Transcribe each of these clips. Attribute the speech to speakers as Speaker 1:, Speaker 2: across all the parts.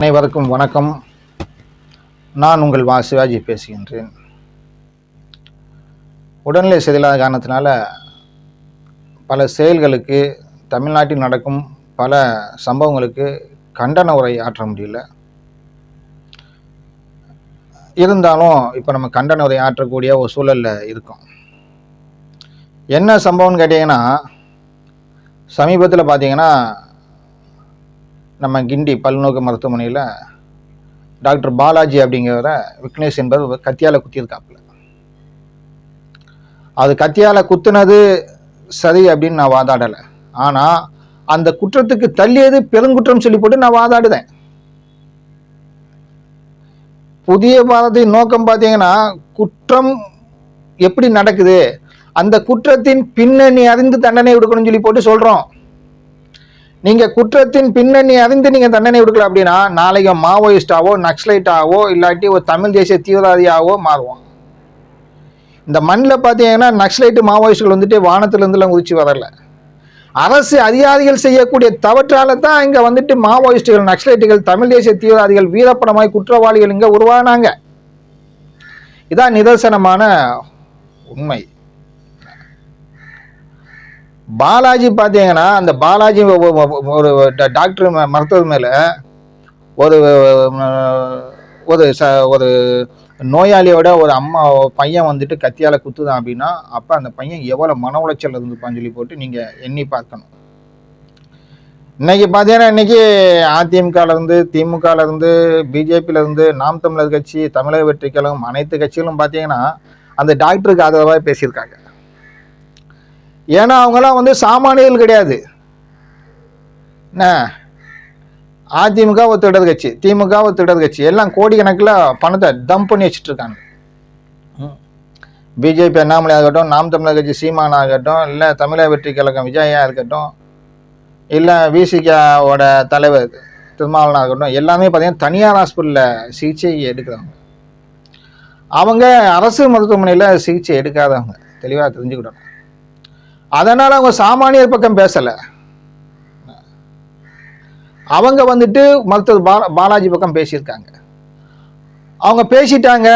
Speaker 1: அனைவருக்கும் வணக்கம். நான் உங்கள் வா சிவாஜி பேசுகின்றேன். உடல்நிலை சரியில்லாத காரணத்தினால பல செயல்களுக்கு தமிழ்நாட்டில் நடக்கும் பல சம்பவங்களுக்கு கண்டன உரை ஆற்ற முடியல. இருந்தாலும் இப்போ நம்ம கண்டன உரை ஆற்றக்கூடிய ஒரு சூழலில் இருக்கோம். என்ன சம்பவம்னு கேட்டிங்கன்னா சமீபத்தில் பார்த்தீங்கன்னா நம்ம கிண்டி பல்நோக்கு மருத்துவமனையில் டாக்டர் பாலாஜி அப்படிங்கிறவரை விக்னேஷ் என்பவர் கத்தியால் குத்தியிருக்காப்புல. அது கத்தியால் குத்துனது சரி அப்படின்னு நான் வாதாடலை. ஆனால் அந்த குற்றத்துக்கு தள்ளியது பெருங்குற்றம் சொல்லி போட்டு நான் வாதாடுதேன். புதிய பாரதியின் நோக்கம் பார்த்தீங்கன்னா குற்றம் எப்படி நடக்குது? அந்த குற்றத்தின் பின்னணி அறிந்து தண்டனை கொடுக்கணும்னு சொல்லி போட்டு சொல்கிறோம் நீங்க குற்றத்தின் பின்னணி அறிந்து நீங்க தண்டனை கொடுக்கல அப்படின்னா நாளைக்கு மாவோயிஸ்டாவோ நக்ஸலைட்டாவோ இல்லாட்டி ஒரு தமிழ் தேசிய தீவிரவாதியாவோ மாறுவாங்க இந்த மண்ணில் பார்த்தீங்கன்னா நக்ஸலைட்டு மாவோயிஸ்டுகள் வந்துட்டு வானத்திலிருந்துலாம் குதிச்சு வரல. அரசு அதிகாரிகள் செய்யக்கூடிய தவற்றால தான் இங்கே வந்துட்டு மாவோயிஸ்டுகள் நக்ஸலைட்டுகள் தமிழ் தேசிய தீவிரவாதிகள் வீரப்படமாய் குற்றவாளிகள் இங்கே உருவானாங்க. இதான் நிதர்சனமான உண்மை. பாலாஜி பார்த்தீங்கன்னா அந்த பாலாஜி ஒரு ட- டாக்டர் மருத்துவர் மேலே ஒரு ஒரு ச ஒரு நோயாளியோட ஒரு அம்மா பையன் வந்துட்டு கத்தியால் குத்துதான் அப்படின்னா அப்போ அந்த பையன் எவ்வளோ மன உளைச்சல் இருந்துப்பான்னு சொல்லி போட்டு நீங்கள் எண்ணி பார்க்கணும். இன்னைக்கு பார்த்தீங்கன்னா இன்னைக்கு அதிமுகலேருந்து திமுகலேருந்து பிஜேபியிலேருந்து நாம் தமிழர் கட்சி தமிழக வெற்றி கழகம் அனைத்து கட்சிகளும் பார்த்தீங்கன்னா அந்த டாக்டருக்கு ஆதரவாக பேசியிருக்காங்க. ஏன்னா அவங்கெல்லாம் வந்து சாமானியர்கள் கிடையாது. என்ன? அதிமுக ஒரு திடர் கட்சி திமுக ஒரு திடர் கட்சி எல்லாம் கோடிக்கணக்கில் பணத்தை டம்ப் பண்ணி வச்சுட்ருக்காங்க. பிஜேபி அண்ணாமலை ஆகட்டும் நாம் தமிழர் கட்சி சீமான் ஆகட்டும் இல்லை தமிழக வெற்றி கழகம் விஜயா இருக்கட்டும் இல்லை விசிகாவோட தலைவர் திருமாவளவன் ஆகட்டும் எல்லாமே பார்த்தீங்கன்னா தனியார் ஹாஸ்பிட்டலில் சிகிச்சை எடுக்கிறவங்க அவங்க அரசு மருத்துவமனையில் சிகிச்சை எடுக்காதவங்க. தெளிவாக தெரிஞ்சுக்கிட்டோம் அதனால் அவங்க சாமானியர் பக்கம் பேசலை. அவங்க வந்துட்டு மருத்துவர் பாலா பாலாஜி பக்கம் பேசியிருக்காங்க. அவங்க பேசிட்டாங்க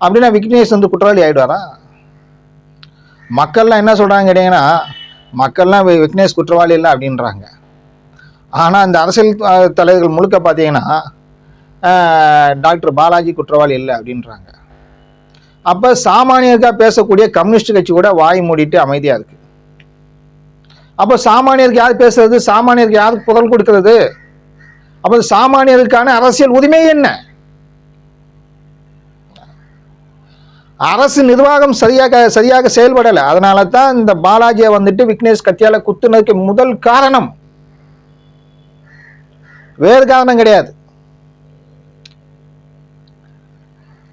Speaker 1: அப்படின்னா விக்னேஷ் வந்து குற்றவாளி ஆகிடுவாரா மக்கள்லாம் என்ன சொல்கிறாங்க கேட்டிங்கன்னா மக்கள்லாம் விக்னேஷ் குற்றவாளி இல்லை அப்படின்றாங்க. ஆனால் இந்த அரசியல் தலைவர்கள் முழுக்க பார்த்தீங்கன்னா டாக்டர் பாலாஜி குற்றவாளி இல்லை அப்படின்றாங்க. அப்போ சாமானியருக்காக பேசக்கூடிய கம்யூனிஸ்ட் கட்சி கூட வாய் மூடிட்டு அமைதியாக இருக்கு. அப்போ சாமானியருக்கு யார் பேசுறது? சாமானியருக்கு யாருக்கு புகழ் கொடுக்கிறது? அப்போ சாமானியருக்கான அரசியல் உரிமை என்ன? அரசு நிர்வாகம் சரியாக சரியாக செயல்படலை. அதனால தான் இந்த பாலாஜியை வந்துட்டு விக்னேஷ் கத்தியால குத்துனதுக்கு முதல் காரணம். வேறு காரணம் கிடையாது.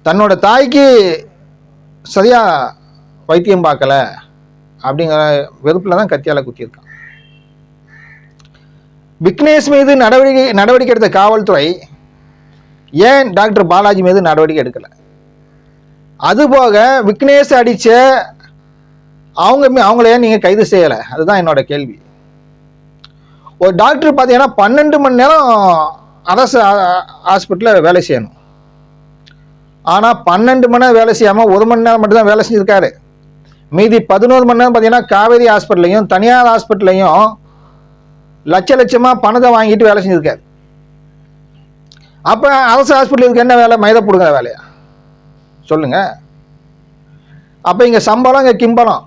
Speaker 1: தன்னோட தாய்க்கு சரியா வைத்தியம் பார்க்கல அப்படிங்கிற வெறுப்பில் தான் கத்தியால குத்தியிருக்கான். விக்னேஷ் மீது நடவடிக்கை நடவடிக்கை எடுத்த காவல்துறை ஏன் டாக்டர் பாலாஜி மீது நடவடிக்கை எடுக்கல? அதுபோக விக்னேஷ் அடிச்ச அவங்க அவங்கள ஏன் நீங்கள் கைது செய்யலை? அதுதான் என்னோட கேள்வி. ஒரு டாக்டர் பார்த்தீங்கன்னா பன்னெண்டு மணி நேரம் அரசு ஹாஸ்பிட்டலில் வேலை செய்யணும். ஆனால் பன்னெண்டு மணி நேரம் வேலை செய்யாமல் ஒரு மணி நேரம் மட்டும்தான் வேலை செஞ்சுருக்காரு. மீதி பதினோரு மணி நேரம் பார்த்தீங்கன்னா காவேரி ஹாஸ்பிட்டல்லையும் தனியார் ஹாஸ்பிட்டல்லையும் லட்ச லட்சமாக பணத்தை வாங்கிட்டு வேலை செஞ்சுருக்காரு. அப்போ அரசு ஹாஸ்பிட்டலுக்கு என்ன வேலை? மைத பிடுங்குற வேலையா? சொல்லுங்கள் அப்போ இங்கே சம்பளம் இங்கே கிம்பளம்.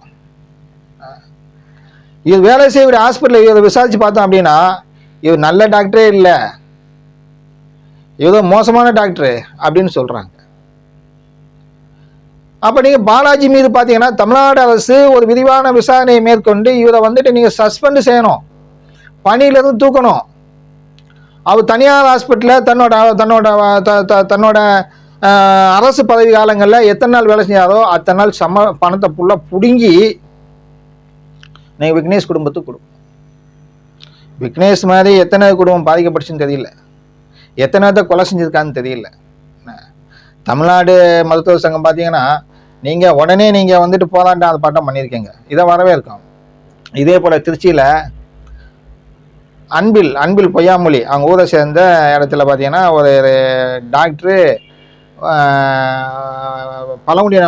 Speaker 1: இது வேலை செய்யக்கூடிய ஹாஸ்பிட்டலில் இதை விசாரித்து பார்த்தோம் அப்படின்னா இவர் நல்ல டாக்டரே இல்லை. ஏதோ மோசமான டாக்டரு அப்படின்னு சொல்கிறாங்க அப்போ நீங்கள் பாலாஜி மீது பார்த்தீங்கன்னா தமிழ்நாடு அரசு ஒரு விரிவான விசாரணையை மேற்கொண்டு இவரை வந்துட்டு நீங்கள் சஸ்பெண்ட் செய்யணும். பணியிலிருந்து தூக்கணும். அவர் தனியார் ஹாஸ்பிட்டலில் தன்னோட தன்னோட தன்னோட அரசு பதவி காலங்களில் எத்தனை நாள் வேலை செஞ்சாரோ அத்தனை நாள் சம பணத்தை ஃபுல்லாக பிடுங்கி நீங்கள் விக்னேஷ் குடும்பத்துக்கு கொடுக்கும் விக்னேஷ் மாதிரி எத்தனை குடும்பம் பாதிக்கப்பட்டுச்சுன்னு தெரியல. எத்தனை கொலை செஞ்சிருக்கான்னு தெரியல. தமிழ்நாடு மருத்துவ சங்கம் பார்த்தீங்கன்னா நீங்கள் உடனே நீங்கள் வந்துட்டு போராட்டம் அந்த பாட்டம் பண்ணியிருக்கீங்க. இதை வரவே இருக்கும் இதே போல் திருச்சியில் அன்பில் அன்பில் பொய்யாமொழி அவங்க ஊரை சேர்ந்த இடத்துல பார்த்தீங்கன்னா ஒரு டாக்டரு பழங்குடியின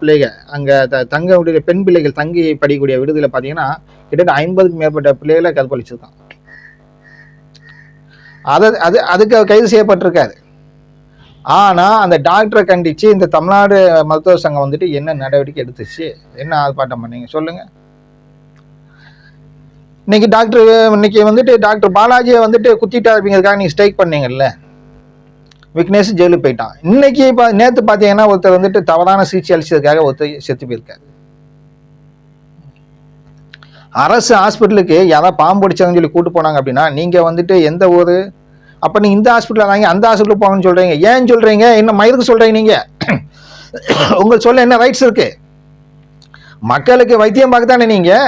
Speaker 1: பிள்ளைகள் அங்கே த தங்க பெண் பிள்ளைகள் தங்கி படிக்கக்கூடிய விடுதியில் பார்த்தீங்கன்னா கிட்டத்தட்ட ஐம்பதுக்கும் மேற்பட்ட பிள்ளைகளை கற்பழிச்சிருக்கான் அது அது அதுக்கு கைது செய்யப்பட்டிருக்காரு. ஆனால் அந்த டாக்டரை கண்டித்து இந்த தமிழ்நாடு மருத்துவ சங்கம் வந்துட்டு என்ன நடவடிக்கை எடுத்துச்சு? என்ன ஆர்ப்பாட்டம் பண்ணீங்க? சொல்லுங்கள் இன்னைக்கு டாக்டர் இன்னைக்கு வந்துட்டு டாக்டர் பாலாஜியை வந்துட்டு குத்திட்டா இருப்பீங்கிறதுக்காக நீங்கள் ஸ்ட்ரைக் பண்ணீங்கல்ல? விக்னேஷ் ஜெயிலுக்கு போயிட்டான். இன்னைக்கு இப்போ நேற்று பார்த்தீங்கன்னா ஒருத்தர் வந்துட்டு தவறான சிகிச்சை அளிச்சதுக்காக ஒருத்தர் செத்து போயிருக்காரு. அரசு ஹாஸ்பிட்டலுக்கு யாராவது பாம்பு அடிச்சவங்க சொல்லி கூட்டு போனாங்க அப்படின்னா நீங்கள் வந்துட்டு எந்த ஊர்? அப்போ நீங்கள் இந்த ஹாஸ்பிட்டலில் வாங்கி அந்த ஹாஸ்பிட்டல் போகணும்னு சொல்கிறீங்க ஏன் சொல்கிறீங்க என்ன மயிருக்கு சொல்கிறீங்க நீங்கள் உங்கள் சொல்ல என்ன ரைட்ஸ் இருக்குது மக்களுக்கு வைத்தியம் பார்க்க தானே நீங்கள்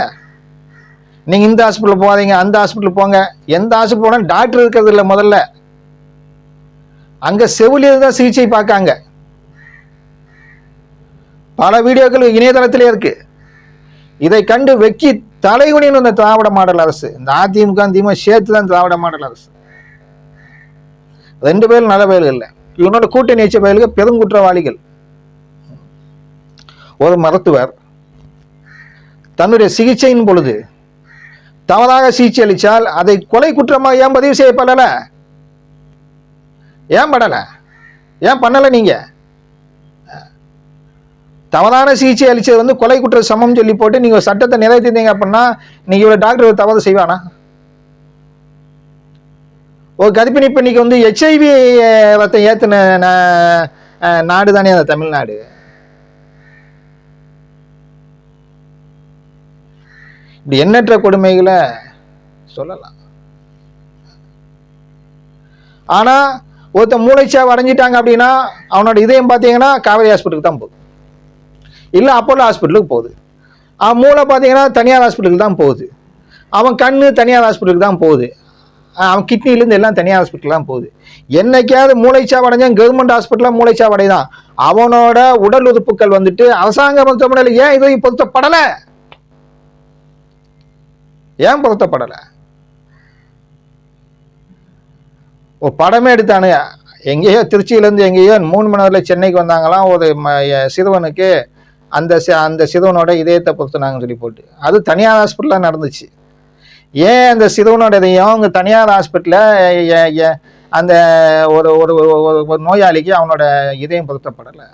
Speaker 1: நீங்கள் இந்த ஹாஸ்பிட்டல் போகாதீங்க அந்த ஹாஸ்பிட்டல் போங்க. எந்த ஹாஸ்பிட்டல் போனாலும் டாக்டர் இருக்கிறது இல்லை முதல்ல. அங்கே செவிலியர் தான் சிகிச்சை பார்க்காங்க. பல வீடியோக்கள் இணையதளத்திலே இருக்குது இதை கண்டு வெக்கி தலைகுனின்னு வந்த திராவிட மாடல் அரசு. இந்த அதிமுக திமுக சேர்த்து தான் திராவிட மாடல் அரசு. ரெண்டு பேரும் நல்ல பயல்கள் இல்லை. இவனோட கூட்டணி வச்ச பயல்கள் பெருங்குற்றவாளிகள் ஒரு மருத்துவர் தன்னுடைய சிகிச்சையின் பொழுது தவறாக சிகிச்சை அளித்தால் அதை கொலை குற்றமாக ஏன் பதிவு செய்யப்படல? ஏன் படல? ஏன் பண்ணல நீங்க? தவறான சிகிச்சை அளிச்சது வந்து கொலை குற்ற சமம் சொல்லி போட்டு நீங்க சட்டத்தை நிறைவேற்றிருந்தீங்க அப்படின்னா நீங்க இவ்வளவு டாக்டர் தவறு செய்வானா? ஓ கர்ப்பிணி பெண்ணிக்கு வந்து ஹெச்ஐவி வத்த ஏற்றின நாடு தானே அந்த தமிழ்நாடு? இப்படி எண்ணற்ற கொடுமைகளை சொல்லலாம். ஆனா ஒருத்தன் மூளைச்சாவு அடைஞ்சிட்டாங்க அப்படின்னா அவனோட இதயம் பார்த்தீங்கன்னா காவேரி ஹாஸ்பிட்டலுக்கு தான் போகுது. இல்லை அப்போலோ ஹாஸ்பிட்டலுக்கு போகுது. அவன் மூளை பார்த்தீங்கன்னா தனியார் ஹாஸ்பிட்டலுக்கு தான் போகுது. அவன் கண் தனியார் ஹாஸ்பிட்டலுக்கு தான் போகுது. அவன் கிட்னிலேருந்து எல்லாம் தனியார் ஹாஸ்பிட்டல்லாம் போகுது. என்னைக்காவது மூளைச்சாவு அடைஞ்சான் கவர்மெண்ட் ஹாஸ்பிட்டலில் மூளைச்சாவு அடைதான் அவனோட உடல் உறுப்புகள் வந்துட்டு அரசாங்க மருத்துவமனையில் ஏன் இதை பொருத்தப்படலை? ஏன் பொருத்தப்படலை? ஒரு படமே எடுத்தானு. எங்கேயோ திருச்சியிலேருந்து எங்கேயோ மூணு மணி நேரத்தில் சென்னைக்கு வந்தாங்களாம். ஒரு ம- சிறுவனுக்கு அந்த அந்த சிறுவனோட இதயத்தை பொருத்தினாங்கன்னு சொல்லி போட்டு. அது தனியார் ஹாஸ்பிட்டலாக நடந்துச்சு. ஏன் அந்த சிறுவனோட அவங்க தனியார் ஹாஸ்பிட்டலில் அந்த ஒரு ஒரு ஒரு- ஒரு நோயாளிக்கு அவனோட இதயம் பொருத்தப்படலை.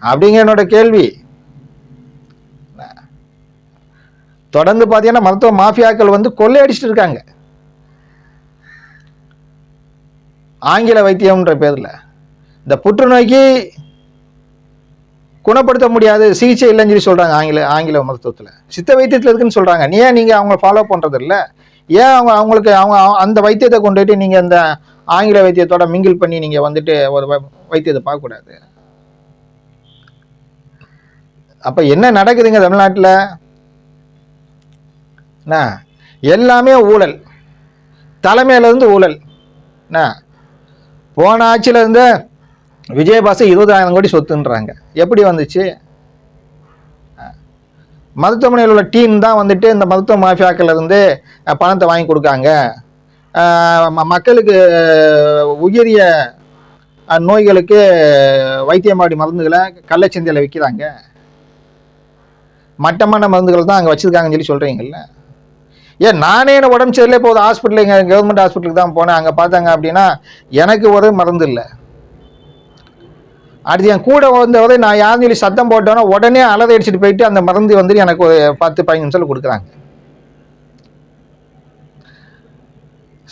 Speaker 1: அப்படிங்கிற என்னோட கேள்வி. தொடர்ந்து பார்த்தீங்கன்னா மருத்துவ மாஃபியாக்கள் வந்து கொள்ளையடிச்சிட்டு இருக்காங்க. ஆங்கில வைத்தியம்ன்ற பேரில். இந்த புற்றுநோய்க்கு குணப்படுத்த முடியாது சிகிச்சை இல்லைன்னு சொல்லி சொல்கிறாங்க ஆங்கில ஆங்கில மருத்துவத்தில். சித்த வைத்தியத்தில் இருக்குன்னு சொல்கிறாங்க ஏன் நீங்கள் அவங்கள ஃபாலோ பண்ணுறது இல்லை? ஏன் அவங்க அவங்களுக்கு அவங்க அந்த வைத்தியத்தை கொண்டுட்டு நீங்கள் அந்த ஆங்கில வைத்தியத்தோட மிங்கிள் பண்ணி நீங்கள் வந்துட்டு ஒரு வைத்தியத்தை பார்க்கக்கூடாது? அப்போ என்ன நடக்குதுங்க தமிழ்நாட்டில்? என்ன? எல்லாமே ஊழல். தலைமையிலேருந்து ஊழல். என்ன? போன ஆட்சியிலேருந்து விஜயபாச இருபதாயிரம் கோடி சொத்துன்றாங்க. எப்படி வந்துச்சு? மருத்துவமனையில் உள்ள டீம் தான் வந்துட்டு இந்த மருத்துவ மாஃபியாக்கள்லேருந்து பணத்தை வாங்கி கொடுக்காங்க. ம- மக்களுக்கு உயரிய நோய்களுக்கு வைத்தியமாடி மருந்துகளை கள்ளச்சந்தையில் விற்கிறாங்க மட்டமான மருந்துகள் தான் அங்கே வச்சுருக்காங்கன்னு சொல்லி சொல்கிறீங்கல்ல ஏன் நானே என்ன உடம்பு சரியில்லை போகுது ஹாஸ்பிட்டல் இங்கே கவர்மெண்ட் ஹாஸ்பிட்டலுக்கு தான் போனேன். அங்கே பார்த்தாங்க அப்படின்னா எனக்கு ஒரு மருந்து இல்லை அடுத்து என் கூட வந்தவரை நான் யாரும் சொல்லி சத்தம் போட்டோன்னா உடனே அலறி அடிச்சுட்டு போயிட்டு அந்த மருந்து வந்து எனக்கு ஒரு பத்து பதினஞ்சு நிமிஷத்தில் கொடுக்குறாங்க.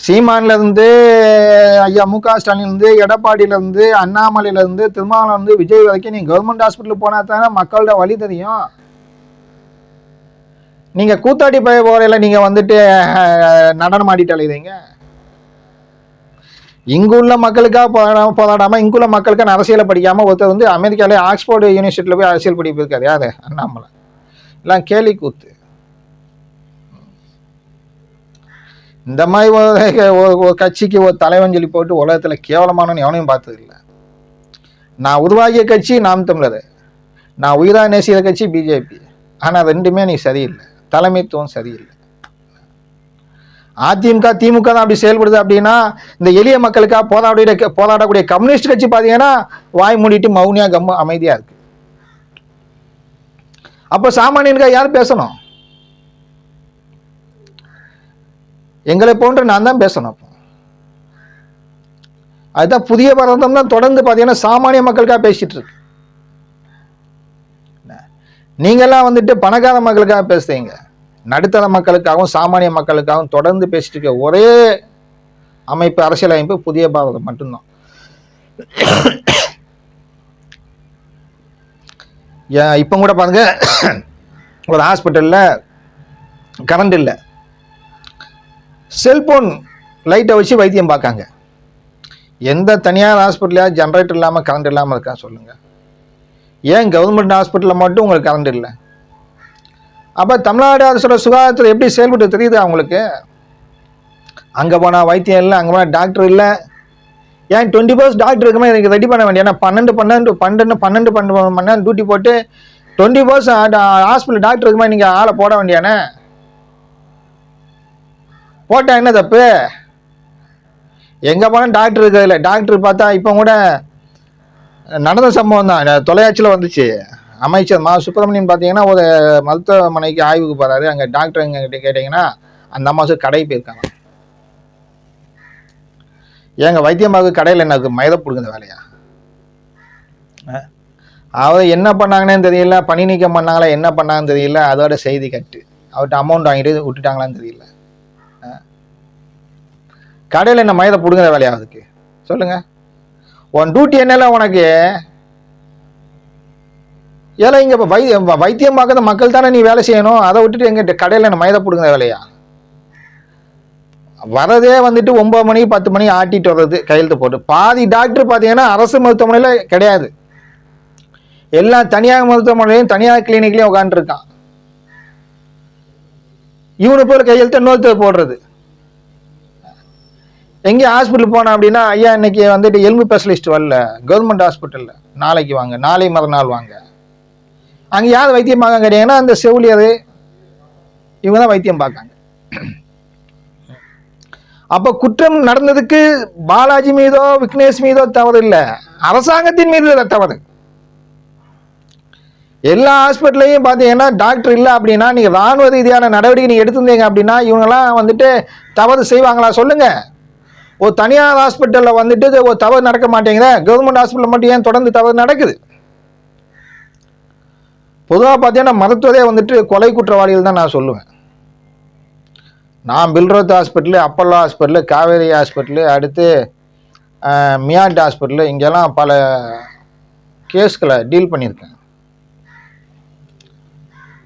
Speaker 1: சீமான்லேருந்து ஐயா மு க ஸ்டாலின்லேருந்து எடப்பாடியிலேருந்து அண்ணாமலையிலேருந்து இருந்து விஜய் வரைக்கும் நீங்கள் கவர்மெண்ட் ஹாஸ்பிட்டல் போனால் தானே மக்களோட வழி தெரியும். நீங்கள் கூத்தாடி போய் போகிறையில் நீங்கள் வந்துட்டு நடனம் ஆடிட்டு அலையுறீங்க. இங்குள்ள மக்களுக்காக போராடாம போராடாமல் இங்குள்ள மக்களுக்கான அரசியலை படிக்காமல் ஒருத்தர் வந்து அமெரிக்காவிலே ஆக்ஸ்போர்டு யூனிவர்சிட்டியில் போய் அரசியல் படிப்பிருக்காரு யாரு? அண்ணாமலை. எல்லாம் கேலி கூத்து. இந்த மாதிரி ஒரு- ஒரு கட்சிக்கு ஒரு தலைவன் சொல்லி போட்டு உலகத்தில் கேவலமானவன் எவனையும் பார்த்தது இல்லை நான் உருவாகிய கட்சி நாம் தமிழர். நான் உயிரா நேசிக்கிற கட்சி பிஜேபி ஆனால் ரெண்டுமே நீ சரியில்லை. தலைமைத்துவம் சரியில்லை. அதிமுக திமுக தான் அப்படி செயல்படுது அப்படின்னா இந்த எளிய மக்களுக்காக போராடிய போராடக்கூடிய கம்யூனிஸ்ட் கட்சி பார்த்தீங்கன்னா வாய் மூடிட்டு மௌனியாக கம்ம அமைதியாக இருக்கு. அப்போ சாமானியனுக்காக யார் பேசணும்? எங்களை போன்ற நான் தான் பேசணும் அப்போ. அதுதான் புதிய பாரதம் தான் தொடர்ந்து பார்த்தீங்கன்னா சாமானிய மக்களுக்காக பேசிட்டு இருக்கு. நீங்கள்லாம் வந்துட்டு பணக்கார மக்களுக்காக பேசுறீங்க. நடுத்தர மக்களுக்காகவும் சாமானிய மக்களுக்காகவும் தொடர்ந்து பேசிட்டு இருக்க ஒரே அமைப்பு அரசியலமைப்பு புதிய பாரதம் மட்டும்தான். இப்போ கூட பாருங்க ஒரு ஹாஸ்பிட்டலில் கரண்ட் இல்லை. செல்போன் லைட்டை வச்சு வைத்தியம் பார்க்காங்க. எந்த தனியார் ஹாஸ்பிட்டலையாவது ஜென்ரேட்டர் இல்லாமல் கரண்ட் இல்லாமல் இருக்கா சொல்லுங்கள் ஏன் கவர்மெண்ட் ஹாஸ்பிட்டலில் மட்டும் உங்களுக்கு கரண்ட் இல்லை? அப்போ தமிழ்நாடு அரசோட சுகாதாரத்தில் எப்படி செயல்பட்டு தெரியுது அவங்களுக்கு அங்கே போனால் வைத்தியம் இல்லை அங்கே போனால் டாக்டர் இல்லை. ஏன் டுவெண்ட்டி பர்ஸ் டாக்டர் இருக்குமே எனக்கு ரெடி பண்ண வேண்டிய ஏன்னா பன்னெண்டு பன்னெண்டு பன்னெண்டு பன்னெண்டு பன்னெண்டு மணி நேரம் டியூட்டி போட்டு டுவெண்ட்டி பர்ஸ் ஹாஸ்பிட்டல் டாக்டர் இருக்குமே நீங்கள் ஆளை போட வேண்டியானே போட்டா என்ன தப்பு? எங்கே போனால் டாக்டர் இருக்கிறதில்ல டாக்டர் பார்த்தா இப்போ கூட நடந்த சம்பவம் தான் தொலைக்காட்சியில் வந்துச்சு. அமைச்சர் மா சுப்பிரமணியன் பார்த்தீங்கன்னா ஒரு மருத்துவமனைக்கு ஆய்வுக்கு போகிறாரு அங்கே டாக்டர் எங்கிட்ட கேட்டிங்கன்னா அந்த அம்மா கடை போயிருக்காங்க. ஏங்க வைத்தியமாக கடையில் என்ன மயத பிடுங்குற வேலையா? அவர் என்ன பண்ணாங்கன்னு தெரியல. பணி நீக்கம் பண்ணாங்களா என்ன பண்ணாங்கன்னு தெரியல. அதோட செய்தி கட்டு. அவர்கிட்ட அமௌண்ட் வாங்கிட்டு விட்டுட்டாங்களான்னு தெரியல? கடையில் என்ன மயத பிடுங்குற வேலையா அதுக்கு சொல்லுங்க. உன் டியூட்டி என்னல உனக்கு? ஏழை இங்கே இப்போ வை வைத்தியம் பார்க்காத மக்கள் தானே நீ வேலை செய்யணும்? அதை விட்டுட்டு எங்கிட்ட கடையில் என்ன மயத பிடுங்குற வேலையா? வரதே வந்துட்டு ஒம்பது மணி பத்து மணி ஆட்டிட்டு வர்றது கையெழுத்து போட்டு. பாதி டாக்டர் பார்த்தீங்கன்னா அரசு மருத்துவமனையில் கிடையாது. எல்லா தனியார் மருத்துவமனையிலையும் தனியார் கிளினிக்லையும் உட்காந்துருக்கான் இவனு போய் கையெழுத்து இன்னொருத்தர் போடுறது. எங்கேயும் ஹாஸ்பிட்டல் போனோம் அப்படின்னா ஐயா இன்னைக்கு வந்துட்டு எலும்பு ஸ்பெஷலிஸ்ட் வரல. கவர்மெண்ட் ஹாஸ்பிட்டலில் நாளைக்கு வாங்க. நாளை மறுநாள் வாங்க. அங்கே யார் வைத்தியம் பார்க்க கேட்டீங்கன்னா அந்த செவிலியர் இவங்க தான் வைத்தியம் பார்க்காங்க அப்போ குற்றம் நடந்ததுக்கு பாலாஜி மீதோ விக்னேஷ் மீதோ தவறு இல்லை. அரசாங்கத்தின் மீது தவறு. எல்லா ஹாஸ்பிட்டல்லையும் பார்த்தீங்கன்னா டாக்டர் இல்லை அப்படின்னா நீங்கள் ராணுவ ரீதியான நடவடிக்கை நீங்கள் எடுத்திருந்தீங்க அப்படின்னா இவங்கெல்லாம் வந்துட்டு தவறு செய்வாங்களா சொல்லுங்கள் ஒரு தனியார் ஹாஸ்பிட்டலில் வந்துட்டு ஒரு தவறு நடக்க மாட்டேங்கிற கவர்மெண்ட் ஹாஸ்பிட்டல் மட்டும் ஏன் தொடர்ந்து தவறு நடக்குது? பொதுவாக பார்த்தீங்கன்னா மருத்துவரே வந்துட்டு கொலை குற்றவாளிகள் தான் நான் சொல்லுவேன். நான் Billroth hospital Apollo hospital Kauvery hospital அடுத்து மியாண்ட் மியாட் ஹாஸ்பிட்டலு இங்கெல்லாம் பல கேஸ்களை டீல் பண்ணியிருக்கேன்.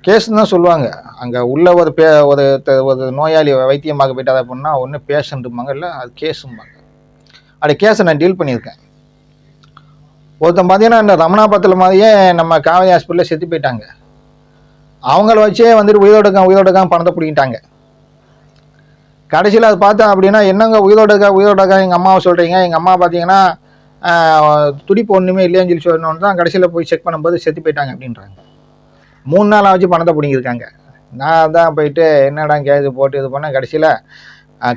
Speaker 1: கேஸ்ன்னு தான் சொல்லுவாங்க. அங்கே உள்ள ஒரு பே ஒரு ஒரு நோயாளி வைத்தியமாக போயிட்டாத அப்படின்னா ஒன்று பேஷண்ட்டும்பாங்க இல்லை அது கேஸும்பாங்க. அப்படி கேஸை நான் டீல் பண்ணியிருக்கேன். ஒருத்தன் பார்த்தீங்கன்னா இந்த ரமணாபத்தில் மாதிரியே நம்ம காவேரி ஹாஸ்பிட்டலில் செத்து போயிட்டாங்க. அவங்கள வச்சே வந்துட்டு உயிரோடுக்கான் உயிரோடுக்கான் பணத்தை பிடிக்கிட்டாங்க கடைசியில் அது பார்த்தா அப்படின்னா என்னங்க உயிரோடுக்கா உயிரோடுக்கா எங்கள் அம்மாவை சொல்கிறீங்க எங்கள் அம்மா பார்த்தீங்கன்னா துடிப்பு ஒன்றுமே இல்லைன்னு சொல்லி சொல்லணுன்னு தான் கடைசியில் போய் செக் பண்ணும்போது செத்து போயிட்டாங்க அப்படின்றாங்க. மூணு நாள் ஆச்சு பணத்தை பிடிங்கிருக்காங்க நான் தான் போயிட்டு என்னடா கேது போட்டு இது பண்ண கடைசியில்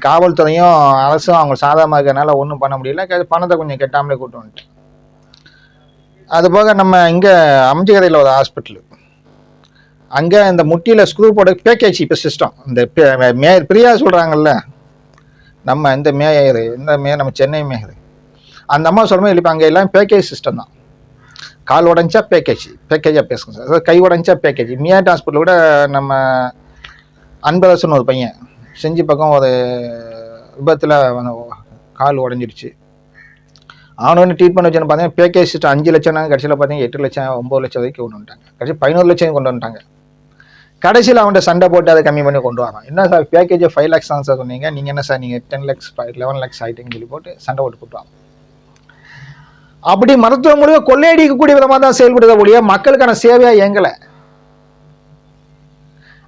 Speaker 1: காவல்துறையும் அரசும் அவங்க சாதகமாக இருக்கிறனால ஒன்றும் பண்ண முடியல. பணத்தை கொஞ்சம் கெட்டாமலே கூட்டு வந்துட்டு அது போக நம்ம இங்கே அம்ஜிகரையில் ஒரு ஹாஸ்பிட்டல் அங்கே இந்த முட்டியில் ஸ்க்ரூ போட பேக்கேஜ் இப்போ சிஸ்டம் இந்த பே- மேயர் பிரியா சொல்கிறாங்கல்ல நம்ம இந்த மேயர் இந்த மேயர் நம்ம சென்னை மேயர். அந்த அம்மா சொல்லும்போது இல்லை இப்போ அங்கே எல்லாம் பேக்கேஜ் சிஸ்டம் தான். கால் உடஞ்சா பேக்கேஜ் பேக்கேஜாக பேசுங்க சார். அதாவது கை உடஞ்சா பேக்கேஜ் மியாட் ஹாஸ்பிட்டல் கூட நம்ம அன்பரசன் ஒரு பையன். செஞ்சு பக்கம் ஒரு விபத்தில் கால் உடஞ்சிடுச்சு. ஆனோன்னு ட்ரீட்மெண்ட் வச்சு பார்த்தீங்கன்னா பேக்கேஜ் சிஸ்டம் அஞ்சு லட்சம் கடைசியில் பார்த்தீங்கன்னா எட்டு லட்சம் ஒம்பது லட்சம் வரைக்கும் கொண்டு வந்துட்டாங்க. கடைசி பதினோரு லட்சம் கொண்டு வந்துட்டாங்க. கடைசியில் அவன்கிட்ட சண்டை போட்டு அதை கம்மி பண்ணி கொண்டு வரான். என்ன சார் பேக்கேஜ் ஃபைவ் லேக்ஸ் தான் சார் சொன்னீங்க. நீங்கள் என்ன சார் நீங்கள் டென் லேக்ஸ் லெவன் லேக்ஸ் ஆகிட்டீங்கன்னு சொல்லி போட்டு சண்டை போட்டு கொடுத்தான் அப்படி மருத்துவ முடிவு கொள்ளையடிக்கக்கூடிய விதமாக தான் செயல்படுத ஒழிய மக்களுக்கான சேவையா எங்களை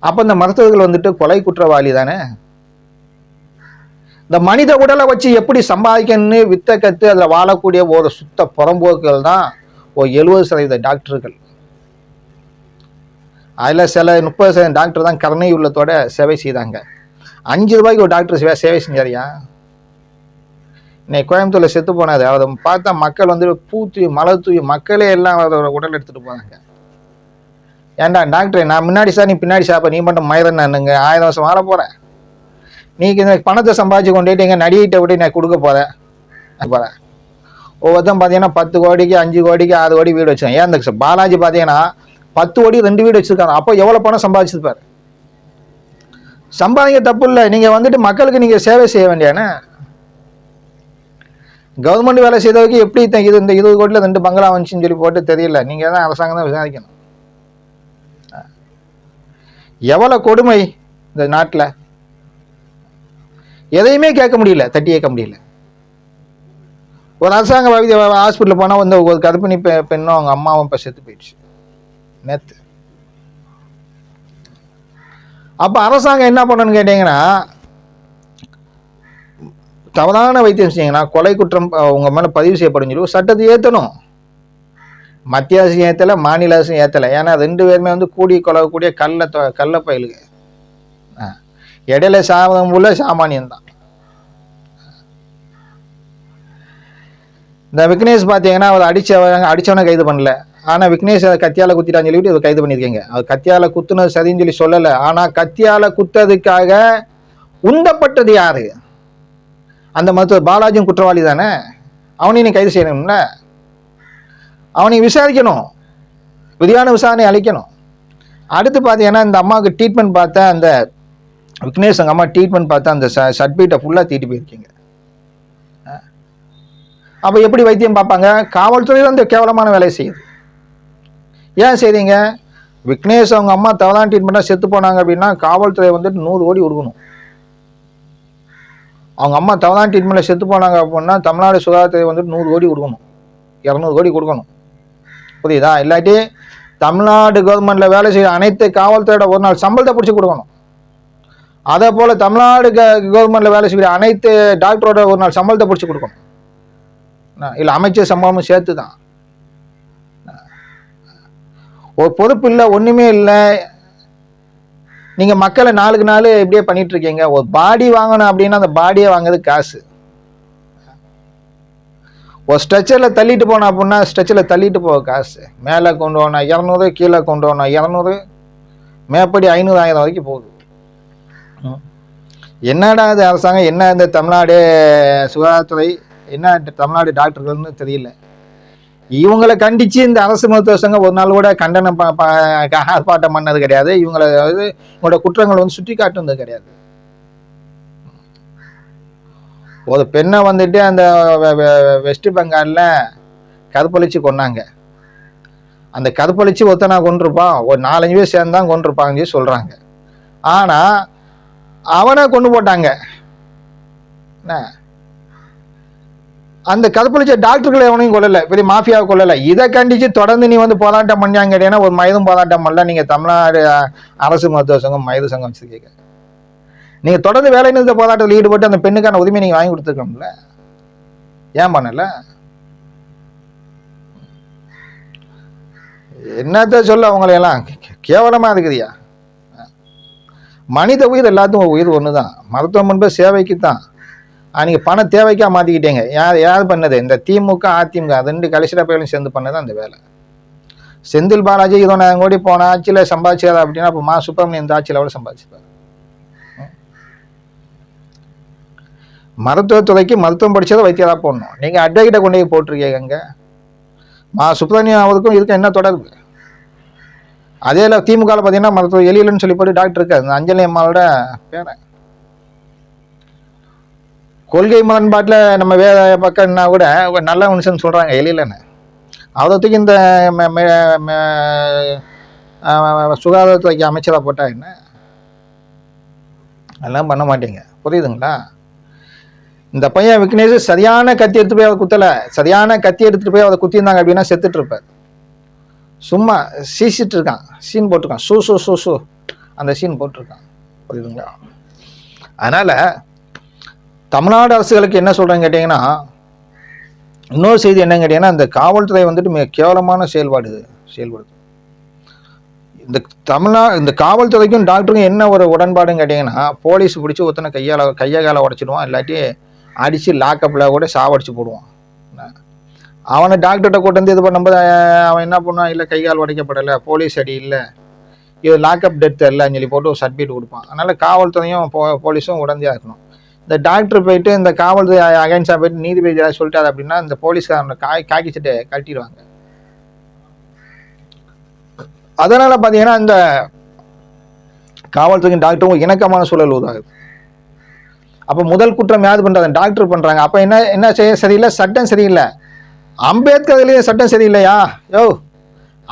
Speaker 1: அப்போ இந்த மருத்துவர்கள் வந்துட்டு கொலை குற்றவாளி தானே? இந்த மனித உடலை வச்சு எப்படி சம்பாதிக்கணும்னு வித்த கற்று அதில் வாழக்கூடிய ஒரு சுத்த புறம்போக்குகள் தான் ஒரு எழுபது சதவீத டாக்டர்கள். அதில் சில முப்பது சதவீதம் டாக்டர் தான் கருணை உள்ளத்தோட சேவை செய்தாங்க. அஞ்சு ரூபாய்க்கு ஒரு டாக்டர் சேவை சேவை செஞ்சாரியா? இன்னைக்கு கோயம்புத்தூரில் செத்து போனாது அதை பார்த்தா மக்கள் வந்து பூ தூவி மலை தூவி மக்களே எல்லாம் அதோட உடல் எடுத்துகிட்டு போனாங்க. ஏன்டா டாக்டர் நான் முன்னாடி சார் நீ பின்னாடி சாப்ப நீ மட்டும் மயிரன் நானுங்க ஆயிரம் வருஷம் வாழ போகிறேன் நீங்க இந்த பணத்தை சம்பாதிச்சு கொண்டுட்டு எங்க நடிகிட்ட விட்டு நான் கொடுக்க போறேன். போறேன். ஒவ்வொருத்தன் பார்த்தீங்கன்னா பத்து கோடிக்கு அஞ்சு கோடிக்கு ஆறு கோடி வீடு வச்சான் ஏன் இந்த பாலாஜி பார்த்தீங்கன்னா பத்து கோடி ரெண்டு வீடு வச்சிருக்காங்க. அப்போ எவ்வளோ பணம் சம்பாதிச்சிருப்பார்? சம்பாதிக்க தப்பு இல்லை. நீங்கள் வந்துட்டு மக்களுக்கு நீங்கள் சேவை செய்ய வேண்டியானே கவர்மெண்ட் வேலை செய்தவருக்கு எப்படி இது இந்த இருபது கோடியில் ரெண்டு பங்களா வந்துச்சுன்னு சொல்லி போட்டு தெரியல. நீங்கள் தான் அரசாங்கம் தான் விசாரிக்கணும். எவ்வளோ கொடுமை இந்த நாட்டில்? எதையுமே கேட்க முடியல தட்டி கேட்க முடியல. ஒரு அரசாங்க ஹாஸ்பிட்டலில் போனால் வந்து ஒரு கர்ப்பிணி பெ பெண்ணும் அவங்க அம்மாவும் இப்போ செத்து போயிடுச்சு. நேற்று அப்போ அரசாங்கம் என்ன பண்ணணும்னு கேட்டிங்கன்னா தவறான வைத்தியம் செஞ்சீங்கன்னா கொலை குற்றம் உங்கள் மேலே பதிவு செய்யப்படும் சொல்லி சட்டத்தை ஏற்றணும் மத்திய அரசு ஏற்றலை மாநில அரசு ஏற்றலை ஏன்னா ரெண்டு பேருமே வந்து கூடி கொலவக்கூடிய கல்லை தொ- கல்லை பயிலுங்க. ஆ. இடையில சாதம் உள்ள சாமானியம் தான். இந்த விக்னேஷ் பார்த்தீங்கன்னா அவர் அடிச்சவங்க அடிச்சவனை கைது பண்ணல. ஆனால் விக்னேஷ் அதை கத்தியால் குத்திட்டான்னு சொல்லிட்டு இவர் கைது பண்ணியிருக்கீங்க. அவர் கத்தியால் குத்துனது சரின்னு சொல்லி சொல்லலை. ஆனால் கத்தியால் குத்ததுக்காக உந்தப்பட்டது யாரு? அந்த மருத்துவர் பாலாஜியும் குற்றவாளி தானே? அவனையும் நீ கைது செய்யணும்ல? அவனை விசாரிக்கணும். விரிவான விசாரணை அளிக்கணும். அடுத்து பார்த்தீங்கன்னா இந்த அம்மாவுக்கு ட்ரீட்மெண்ட் பார்த்தா அந்த விக்னேஷ் எங்கள் அம்மா ட்ரீட்மெண்ட் பார்த்தா அந்த ச சர்டிஃபிகேட்டை ஃபுல்லாக தீட்டு போயிருக்கீங்க. அப்போ எப்படி வைத்தியம் பார்ப்பாங்க? காவல்துறை தான் இந்த கேவலமான வேலையை செய்யுது. ஏன் செய்றீங்க? விக்னேஷ் அவங்க அம்மா தவறான ட்ரீட்மெண்ட்டாக செத்து போனாங்க அப்படின்னா காவல்துறை வந்துட்டு நூறு கோடி கொடுக்கணும். அவங்க அம்மா தவறான ட்ரீட்மெண்ட்டில் செத்து போனாங்க அப்படின்னா தமிழ்நாடு சுகாதாரத்துறை வந்துட்டு நூறு கோடி கொடுக்கணும். இரநூறு கோடி கொடுக்கணும். புரியுதா? இல்லாட்டி தமிழ்நாடு கவர்மெண்ட்டில் வேலை செய்கிற அனைத்து காவல்துறையோட ஒரு நாள் சம்பளத்தை பிடிச்சி கொடுக்கணும். அதே போல் தமிழ்நாடு க கவர்மெண்ட்டில் வேலை செய்கிற அனைத்து டாக்டரோட ஒரு நாள் சம்பளத்தை பிடிச்சி கொடுக்கணும் இல்லை அமைச்சர் சம்பளமும் சேர்த்து தான் ஒரு பொறுப்பு இல்லை ஒன்றுமே இல்லை. நீங்கள் மக்களை நாளுக்கு நாள் இப்படியே பண்ணிகிட்ருக்கீங்க ஒரு பாடி வாங்கணும் அப்படின்னா அந்த பாடியை வாங்குறது காசு. ஒரு ஸ்ட்ரெச்சரில் தள்ளிட்டு போனோம் அப்படின்னா ஸ்ட்ரெச்சரில் தள்ளிட்டு போக காசு. மேலே கொண்டு வரணும் இரநூறு கீழே கொண்டு வரணும் இரநூறு மேப்படி ஐநூறு ஆயிரம் வரைக்கும் போகுது. என்னடா இது அரசாங்கம்? என்ன இந்த தமிழ்நாடு சுகாதாரத்துறை? என்ன தமிழ்நாடு டாக்டர்கள்னு தெரியல. இவங்களை கண்டித்து இந்த அரசு மருத்துவ சங்கம் ஒரு நாள் கூட கண்டனம் ப- ஆர்ப்பாட்டம் பண்ணது கிடையாது. இவங்களை அதாவது இவங்களோட குற்றங்கள் வந்து சுட்டி காட்டுனது கிடையாது. ஒரு பெண்ணை வந்துட்டு அந்த வெஸ்ட் பெங்காலில் கருப்பளிச்சு கொன்னாங்க. அந்த கருப்பளிச்சு ஒருத்தனா கொண்டிருப்பான் ஒரு நாலஞ்சு பேர் சேர்ந்து தான் கொண்டிருப்பாங்கன்னு சொல்கிறாங்க ஆனால் அவனை கொண்டு போட்டாங்க. என்ன? அந்த கருப்பளிச்ச டாக்டர்களை எவனையும் கொள்ளலை பெரிய மாஃபியாவை கொல்லலை. இதை கண்டித்து தொடர்ந்து நீ வந்து போராட்டம் பண்ணாங்க கேட்டீங்கன்னா ஒரு மயதும் போராட்டம் பண்ணல. நீங்கள் தமிழ்நாடு அரசு மருத்துவ சங்கம் மயது சங்கம் வச்சுருக்கீங்க நீங்கள் தொடர்ந்து வேலை நிறுத்த போராட்டத்தில் ஈடுபட்டு அந்த பெண்ணுக்கான உரிமை நீங்கள் வாங்கி கொடுத்துருக்கோம்ல. ஏன் பண்ணல? என்னத்த சொல்ல அவங்களையெல்லாம்? கேவலமாக இருக்குதுயா மனித உயிர் எல்லாத்துக்கும் உயிர் ஒன்று தான் மருத்துவம் என்பது சேவைக்கு தான் நீங்கள் பண தேவைக்காக மாற்றிக்கிட்டீங்க யார் யார் பண்ணது? இந்த திமுக அதிமுக ரெண்டு கலிசிட பயிலும் சேர்ந்து பண்ணது அந்த வேலை. செந்தில் பாலாஜி இருபதாயிரம் கோடி போன ஆட்சியில் சம்பாதிச்சார் அப்படின்னா அப்போ மா சுப்பிரமணியம் இந்த ஆட்சியில் எவ்வளோ சம்பாதிச்சிருப்பார் மருத்துவத்துறைக்கு மருத்துவம் படித்ததை வைத்தியராக போடணும். நீங்கள் அட்வொகேட்டை கொண்டு போய் போட்டிருக்கீங்க மா சுப்பிரமணியம் அவருக்கும் இதுக்கும் என்ன தொடர்பு? அதே திமுகவில் பார்த்தீங்கன்னா மருத்துவ எலியலன்னு சொல்லி போட்டு டாக்டர் இருக்காரு. அந்த அஞ்சலி அம்மாவோட பேரை. கொள்கை முரண்பாட்டில் நம்ம வே பக்கம்னா கூட ஒரு நல்ல மனுஷன் சொல்கிறாங்க எலியலன்னு அவரத்துக்கு இந்த ம- சுகாதாரத்துறைக்கு அமைச்சராக போட்டா என்ன? அதெல்லாம் பண்ண மாட்டீங்க. புரியுதுங்களா? இந்த பையன் விக்னேஷ் சரியான கத்தி எடுத்துகிட்டு போய் அவர் குத்தலை. சரியான கத்தி எடுத்துகிட்டு போய் அவரை குத்திருந்தாங்க அப்படின்னா செத்துட்டு சும்மா சீசிட்டு இருக்கான் சீன் போட்டிருக்கான். சூ சூ சூ சூ. அந்த சீன் போட்டிருக்கான். புரியுதுங்களா? அதனால் தமிழ்நாடு அரசுகளுக்கு என்ன சொல்கிறேன்னு கேட்டிங்கன்னா இன்னொரு செய்தி என்னன்னு கேட்டிங்கன்னா இந்த காவல்துறை வந்துட்டு மிக கேவலமான செயல்பாடு இது செயல்படுது. இந்த தமிழ்நா இந்த காவல்துறைக்கும் டாக்டருக்கும் என்ன ஒரு உடன்பாடுன்னு கேட்டிங்கன்னா போலீஸ் பிடிச்சி ஒருத்தனை கையால் கையை காலை உடச்சிடுவான் இல்லாட்டி அடித்து லாக்கப்பில் கூட சாவடிச்சு போடுவான். அவனை டாக்டர்கிட்ட கூட்டு வந்து இது பண்ணும்போது அவன் என்ன பண்ணுவான்? இல்லை கை கால் உடைக்கப்படலை போலீஸ் அடி இல்லை. இது லாக்அப் டெத் இல்லைன்னு சொல்லி போட்டு ஒரு சர்டிஃபிகேட் கொடுப்பான். அதனால் காவல்துறையும் போ போலீஸும் உடந்தையாக இருக்கணும். இந்த டாக்டர் போயிட்டு இந்த காவல்துறை அகைன்ஸாக போயிட்டு நீதிபதி ஏதாவது சொல்லிட்டாரு அப்படின்னா இந்த போலீஸ்காரனை காய் காக்கி சட்டை அதனால் பார்த்தீங்கன்னா இந்த காவல்துறையும் டாக்டரும் இணக்கமான சூழல் உதாகுது அப்போ முதல் குற்றம் யாரு பண்ணுறாங்க டாக்டர் பண்ணுறாங்க அப்போ என்ன என்ன செய்ய சரியில்லை? சட்டம் சரியில்லை. அம்பேத்கர்லேயும் சட்டம் சரியில்லையா? யோ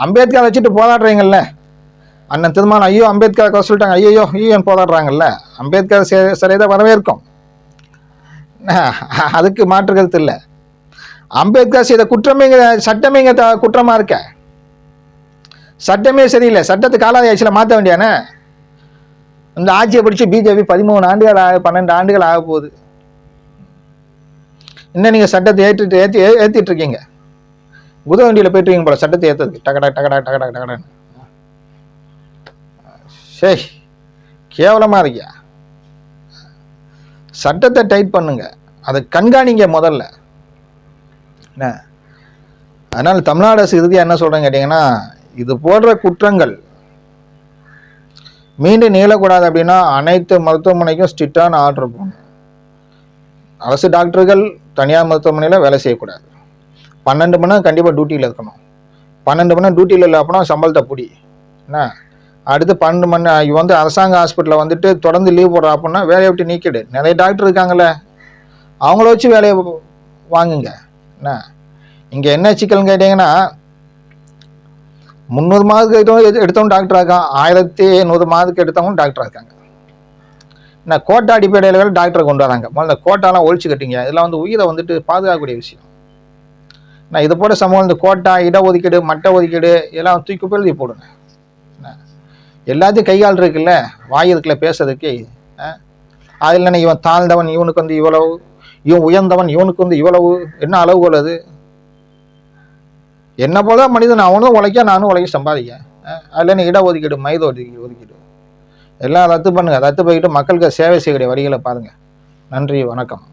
Speaker 1: அம்பேத்கர் வச்சுட்டு போராடுறீங்கல்ல? அண்ணன் திருமணம் ஐயோ அம்பேத்கர் குறை சொல்லிட்டாங்க. ஐயோ ஐயோ போராடுறாங்கல்ல? அம்பேத்கர் சரி சரியாக வரவேற்கும் அதுக்கு மாற்று கருத்து இல்லை. அம்பேத்கர் செய்த குற்றமே சட்டமே இங்கே குற்றமாக இருக்க? சட்டமே சரியில்லை. சட்டத்தை காலாவதியாச்சியில் மாற்ற வேண்டியானே? இந்த ஆட்சியை பிடிச்சி பிஜேபி பதிமூணு ஆண்டுகள் ஆக பன்னெண்டு ஆண்டுகள் ஆக போகுது. இன்னும் நீங்கள் சட்டத்தை ஏற்றிட்டு ஏற்றி ஏற்றிட்டு இருக்கீங்க குத வண்டியில் போயிட்டுருக்கீங்க போல சட்டத்தை ஏற்றுறதுக்கு டகடா டகடா டகடா டகடான்னு சே கேவலமாக இருக்கியா? சட்டத்தை டைட் பண்ணுங்க. அதை கண்காணிங்க முதல்ல. என்ன? அதனால் தமிழ்நாடு அரசு இறுதியாக என்ன சொல்கிறேன்னு கேட்டிங்கன்னா இது போன்ற குற்றங்கள் மீண்டும் நீளக்கூடாது அப்படின்னா அனைத்து மருத்துவமனைக்கும் ஸ்ட்ரிக்டான ஆர்டர் போடணும். அரசு டாக்டர்கள் தனியார் மருத்துவமனையில் வேலை செய்யக்கூடாது. பன்னெண்டு மணி நேரம் கண்டிப்பாக டியூட்டியில் இருக்கணும். பன்னெண்டு மணி நேரம் டியூட்டியில் இல்லை அப்படின்னா சம்பளத்தை பிடி. என்ன? அடுத்து பன்னெண்டு மணி இவன் வந்து அரசாங்க ஹாஸ்பிட்டலில் வந்துட்டு தொடர்ந்து லீவ் போடுறா அப்படின்னா வேலையை விட்டு நீக்கிடு. நிறைய டாக்டர் இருக்காங்கல்ல. அவங்கள வச்சு வேலையை வாங்குங்க. என்ன? இங்கே என்ன சிக்கல்னு கேட்டிங்கன்னா முந்நூறு மார்க் எடுத்தவங்க எடுத்தவங்க டாக்டர் இருக்கான். ஆயிரத்தி நூறு மாதத்துக்கு எடுத்தவங்க டாக்டர் இருக்காங்க. என்ன கோட்டை அடிப்படையில் டாக்டரை கொண்டு வராங்க. முதல்ல கோட்டாலாம் ஒழிச்சு கட்டிங்க. இதெல்லாம் வந்து உயிரை வந்துட்டு பாதுகாக்கக்கூடிய விஷயம். நான் இது போல சமூகம் இந்த கோட்டா இடஒதுக்கீடு மட்ட ஒதுக்கீடு எல்லாம் தூக்கி குப்பையில் தூக்கி போடுங்க. எல்லாத்தையும் கையால் இருக்குல்ல? வாய் இருக்குல்ல பேசுறதுக்கு? அதில் என்ன இவன் தாழ்ந்தவன் இவனுக்கு வந்து இவ்வளவு? இவன் உயர்ந்தவன் இவனுக்கு வந்து இவ்வளவு? என்ன அளவு அது என்ன போல மனிதன் அவனும் உழைக்க நானும் உழைக்க சம்பாதிக்க அதில் என்ன இட ஒதுக்கீடு மைத ஒதுக்கீடு ஒதுக்கீடு. எல்லாம் ரத்து பண்ணுங்க. ரத்து போய்கிட்டு மக்களுக்கு சேவை செய்யக்கூடிய வழிகளை பாருங்க. நன்றி வணக்கம்.